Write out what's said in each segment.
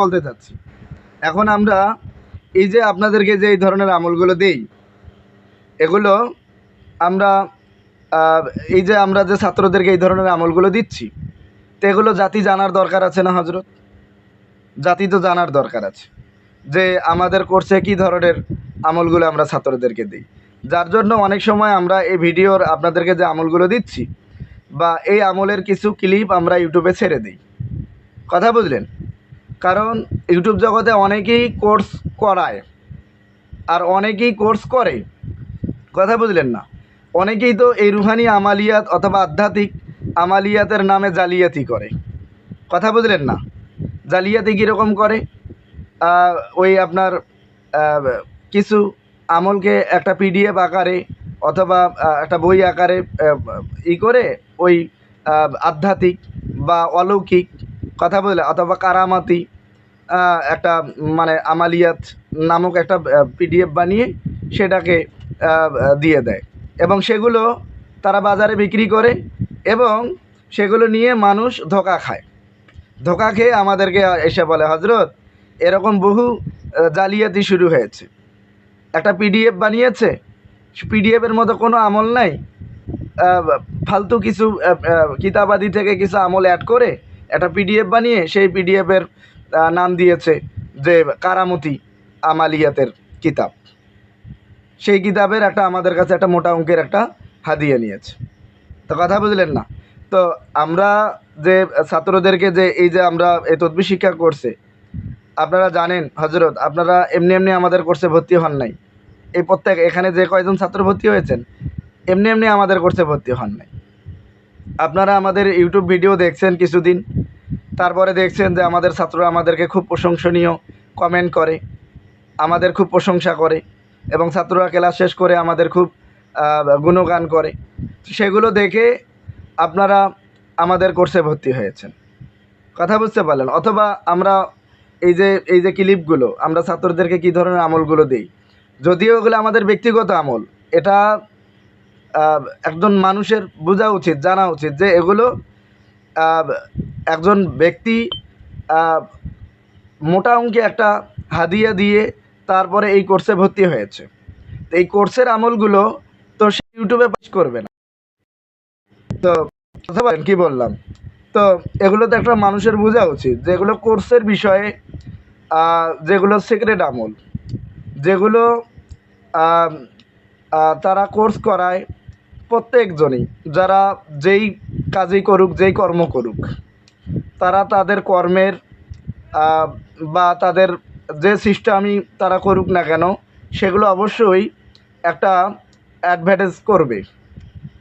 বলতে চাচ্ছি। এখন আমরা এই যে আপনাদেরকে যে এই ধরনের আমলগুলো দেই, এগুলো আমরা এই যে আমরা যে ছাত্রদেরকে এই ধরনের আমলগুলো দিচ্ছি, তো এগুলো জাতি জানার দরকার আছে না হজরত জাতি তো জানার দরকার আছে। যে আমাদের কোর্সে কী ধরনের আমলগুলো আমরা ছাত্রদেরকে দিই। যার জন্য অনেক সময় আমরা এই ভিডিওর আপনাদেরকে যে আমলগুলো দিচ্ছি, বা এই আমলের কিছু ক্লিপ আমরা ইউটিউবে ছেড়ে দিই। কথা বুঝলেন? কারণ ইউটিউব জগতে অনেকেই কোর্স করায় আর অনেকেই কোর্স করে। কথা বুঝলেন না? অনেকেই তো এই রুহানি আমালিয়াত অথবা আধ্যাত্মিক আমালিয়াতের নামে জালিয়াতি করে। কথা বুঝলেন না? জালিয়াতি কীরকম করে? ওই আপনার কিছু আমলকে একটা পিডিএফ আকারে অথবা একটা বই আকারে ই করে ওই আধ্যাত্মিক বা অলৌকিক কথা বলে, অথবা কারামাতি একটা মানে আমালিয়াত নামক একটা পিডিএফ বানিয়ে সেটাকে দিয়ে দেয়। এবং সেগুলো তারা বাজারে বিক্রি করে এবং সেগুলো নিয়ে মানুষ ধোকা খায়। ধোকা খেয়ে আমাদেরকে এসে বলে হজরত এরকম বহু জালিয়াতি শুরু হয়েছে। একটা পিডিএফ বানিয়েছে, পিডিএফের মতো কোনো আমল নাই। ফালতু কিছু কিতাবাদি থেকে কিছু আমল অ্যাড করে একটা পিডিএফ বানিয়ে সেই পিডিএফের নাম দিয়েছে যে কারামতি আমালিয়াতের কিতাব। সেই কিতাবের একটা আমাদের কাছে একটা মোটা অঙ্কের একটা হাদিয়ে নিয়েছে। তো কথা বুঝলেন না? তো আমরা যে ছাত্রদেরকে যে এই যে আমরা এই তদবি শিক্ষা করছে, আপনারা জানেন হজরত আপনারা এমনি এমনি আমাদের কোর্সে ভর্তি হন নাই। এই প্রত্যেক, এখানে যে কয়জন ছাত্র ভর্তি হয়েছেন, এমনি এমনি আমাদের কোর্সে ভর্তি হন নাই। আপনারা আমাদের ইউটিউব ভিডিও দেখছেন কিছুদিন তারপরে দেখছেন যে আমাদের ছাত্ররা আমাদেরকে খুব প্রশংসনীয় কমেন্ট করে, আমাদের খুব প্রশংসা করে এবং ছাত্ররা ক্লাস শেষ করে আমাদের খুব গুণগান করে। সেগুলো দেখে আপনারা আমাদের কোর্সে ভর্তি হয়েছেন। কথা বুঝতে পারলেন? অথবা আমরা এই যে এই যে ক্লিপগুলো আমরা ছাত্রদেরকে কী ধরনের আমলগুলো দিই? যদিও এগুলো আমাদের ব্যক্তিগত আমল, এটা একজন মানুষের বোঝা উচিত, জানা উচিত যে এগুলো একজন ব্যক্তি মোটা অঙ্কে একটা হাদিয়া দিয়ে তারপরে এই কোর্সে ভর্তি হয়েছে। তো এই কোর্সের আমলগুলো তো সে ইউটিউবে পাস করবে না। তো বুঝতে পারেন কী বললাম? তো এগুলো তো একটা মানুষের বোঝা উচিত, যেগুলো কোর্সের বিষয়ে যেগুলো সিক্রেট আমল, যেগুলো তারা কোর্স করায় প্রত্যেকজনই, যারা যেই কাজই করুক, যেই কর্ম করুক। তারা তাদের কর্মের বা তাদের যে সিস্টেমই তারা করুক না কেন, সেগুলো অবশ্যই একটা অ্যাডভার্টাইজ করবে।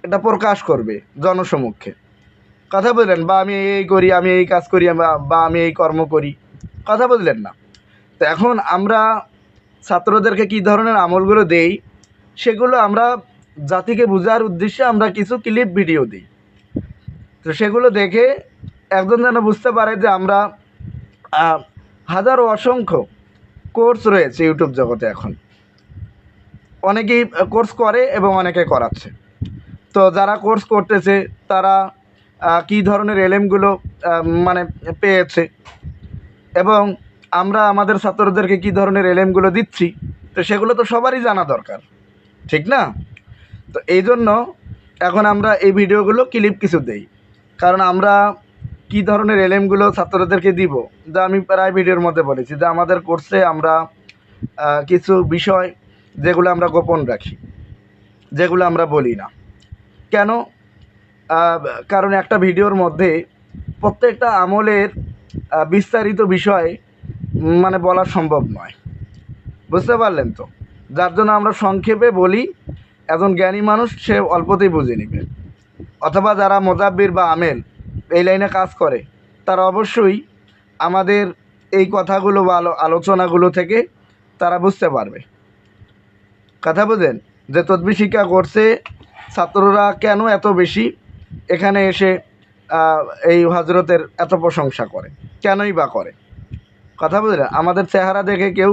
এটা প্রকাশ করবে জনসমক্ষে। কথা বললেন, বা আমি এই করি, আমি এই কাজ করি, বা- আমি এই কর্ম করি। কথা বললেন না। তো এখন আমরা ছাত্রদেরকে কী ধরনের আমলগুলো দেই, সেগুলো আমরা জাতিকে বোঝার উদ্দেশ্যে আমরা কিছু ক্লিপ ভিডিও দিই। তো সেগুলো দেখে একজন যেন বুঝতে পারে যে আমরা হাজারো অসংখ্য কোর্স রয়েছে ইউটিউব জগতে এখন। অনেকেই কোর্স করে এবং অনেকে করাচ্ছে। তো যারা কোর্স করতেছে, তারা কী ধরনের এলেমগুলো মানে পেয়েছে এবং আমরা আমাদের ছাত্রদেরকে কী ধরনের এলেমগুলো দিচ্ছি, তো সেগুলো তো সবারই জানা দরকার। ঠিক না? তো এই জন্য এখন আমরা এই ভিডিওগুলো ক্লিপ কিছু দেই। কারণ আমরা কী ধরনের এলেমগুলো ছাত্রদেরকে দিব যা আমি প্রায় ভিডিওর মধ্যে বলেছি যে আমাদের কোর্সে আমরা কিছু বিষয় যেগুলো আমরা গোপন রাখি, যেগুলো আমরা বলি না। কেন? কারণ একটা ভিডিওর মধ্যে প্রত্যেকটা আমলের বিস্তারিত বিষয় মানে বলা সম্ভব নয়। বুঝতে পারলেন তো? যার জন্য আমরা সংক্ষেপে বলি, একজন জ্ঞানী মানুষ সে অল্পতেই বুঝে নেবে। অথবা যারা মোজাব্বির বা আমেল এই লাইনে কাজ করে, তারা অবশ্যই আমাদের এই কথাগুলো বা আলো আলোচনাগুলো থেকে তারা বুঝতে পারবে। কথা বুঝেন যে তদবি শিক্ষা করছে ছাত্ররা কেন এত বেশি? এখানে এসে এই হজরতের এত প্রশংসা করে। কেনই বা করে? কথা বুঝলেন? আমাদের চেহারা দেখে কেউ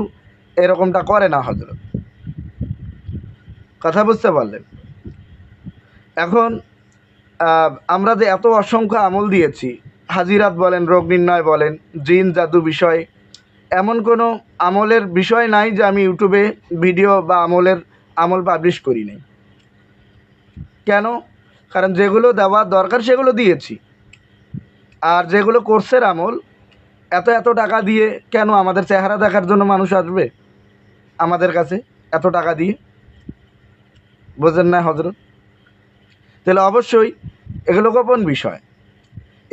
এরকমটা করে না হজরত কথা বুঝতে পারলেন? এখন আমরা যে এত অসংখ্য আমল দিয়েছি, হাজিরাত বলেন, রোগ নির্ণয় বলেন, জিন, জাদু বিষয়ে, এমন কোনো আমলের বিষয় নাই যে আমি ইউটিউবে ভিডিও বা আমলের আমল পাবলিশ করি নাই। কেন? কারণ যেগুলো দেওয়ার দরকার সেগুলো দিয়েছি। আর যেগুলো কোর্সের আমল, এত এত টাকা দিয়ে কেন আমাদের চেহারা দেখার জন্য মানুষ আসবে? আমাদের কাছে এত টাকা দিয়ে? বোঝেন না হজরত তাহলে অবশ্যই এগুলো গোপন বিষয়।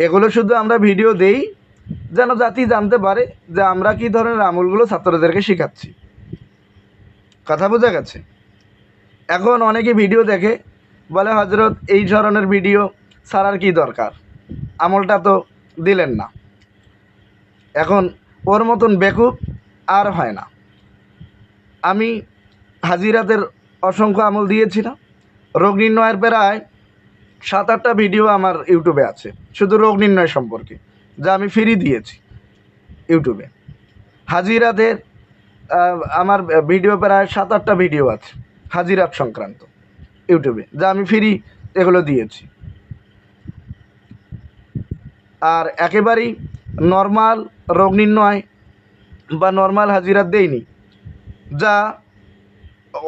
এগুলো শুধু আমরা ভিডিও দেই, যেন জাতি জানতে পারে যে আমরা কী ধরনের আমলগুলো ছাত্রদেরকে শেখাচ্ছি। কথা বোঝা গেছে? এখন অনেকে ভিডিও দেখে, বলে হজরত এই ধরনের ভিডিও ছাড়ার কি দরকার? আমলটা তো দিলেন না। এখন ওর মতন বেকুব আর হয় না। আমি হাজিরাতের অসংখ্য আমল দিয়েছি না। রোগ নির্ণয়ের প্রায় সাত আটটা ভিডিও আমার ইউটিউবে আছে। শুধু রোগ নির্ণয় সম্পর্কে, যা আমি ফ্রি দিয়েছি ইউটিউবে। হাজিরাদের আমার ভিডিও প্রায় সাত আটটা ভিডিও আছে, হাজিরাত সংক্রান্ত ইউটিউবে, যা আমি ফ্রি এগুলো দিয়েছি। আর একেবারেই নর্মাল রোগ নির্ণয় বা নর্মাল হাজিরাত দেইনি, যা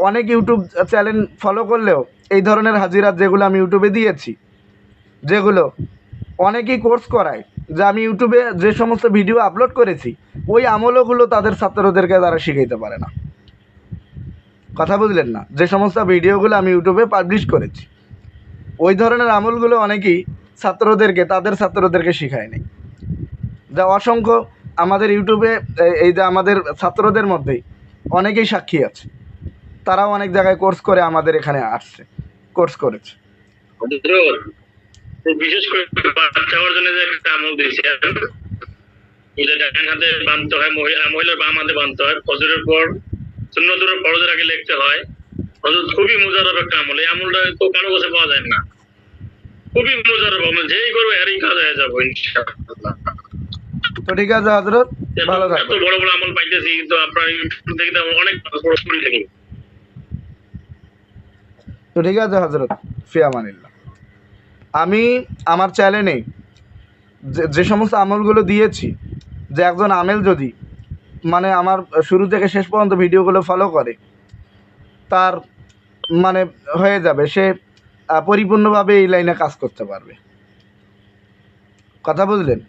অনেক ইউটিউব চ্যানেল ফলো করলেও এই ধরনের হাজিরাত যেগুলো আমি ইউটিউবে দিয়েছি, যেগুলো অনেকেই কোর্স করায়, যে আমি ইউটিউবে যে সমস্ত ভিডিও আপলোড করেছি, ওই আমলগুলো তাদের ছাত্রদেরকে তারা শিখাইতে পারে না। কথা বুঝলেন না? যে সমস্ত ভিডিওগুলো আমি ইউটিউবে পাবলিশ করেছি, ওই ধরনের আমলগুলো অনেকেই ছাত্রদেরকে, তাদের ছাত্রদেরকে শিখায় নেই। যা অসংখ্য আমাদের ইউটিউবে এই যে আমাদের ছাত্রদের মধ্যেই অনেকেই সাক্ষী আছে। তারাও অনেক জায়গায় কোর্স করে আমাদের এখানে আসছে। কোর্স করেছে। বিশেষ করে বাচ্চা হওয়ার জন্য যে একটা আমল দিয়েছে এটা ডান হাতে বাঁধতে হয় মহিলা মহিলার বাম হাতে বাঁধতে হয়। ফজরের পর সুন্নতুরের ফরজের আগে লিখতে হয়। হজরত খুবই মুজারব একটা আমল। এই আমলটা তো কারও কাছে পাওয়া যায় না। খুবই মুজারব আমল। যেই করবে এরই কাজ হয়ে যাব ইনশাআল্লাহ। তো ঠিক আছে হজরত ভালো এত বড় বড় আমল পাইতেছি কিন্তু আপনার ইউটিউব থেকে অনেক বড় শুনে থাকি তো ঠিক আছে হজরত ফিয়ামানিল্লাহ আমি, আমার চ্যানেলে যে সমস্ত আমলগুলো দিয়েছি, যে একজন আমেল যদি মানে আমার শুরু থেকে শেষ পর্যন্ত ভিডিওগুলো ফলো করে, তার মানে হয়ে যাবে, সে পরিপূর্ণভাবে এই লাইনে কাজ করতে পারবে। কথা বুঝলেন?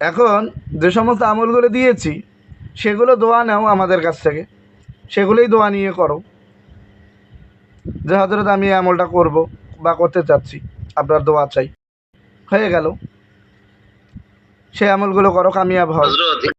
এখন যে সমস্ত আমলগুলো দিয়েছি, সেগুলো দোয়া নাও আমাদের কাছ থেকে। সেগুলোই দোয়া নিয়ে করো। যে হজরত আমি আমলটা করব বা করতে চাচ্ছি, আপনার দোয়া চাই। হয়ে গেল। সে আমলগুলো করো কামিয়াব হজরত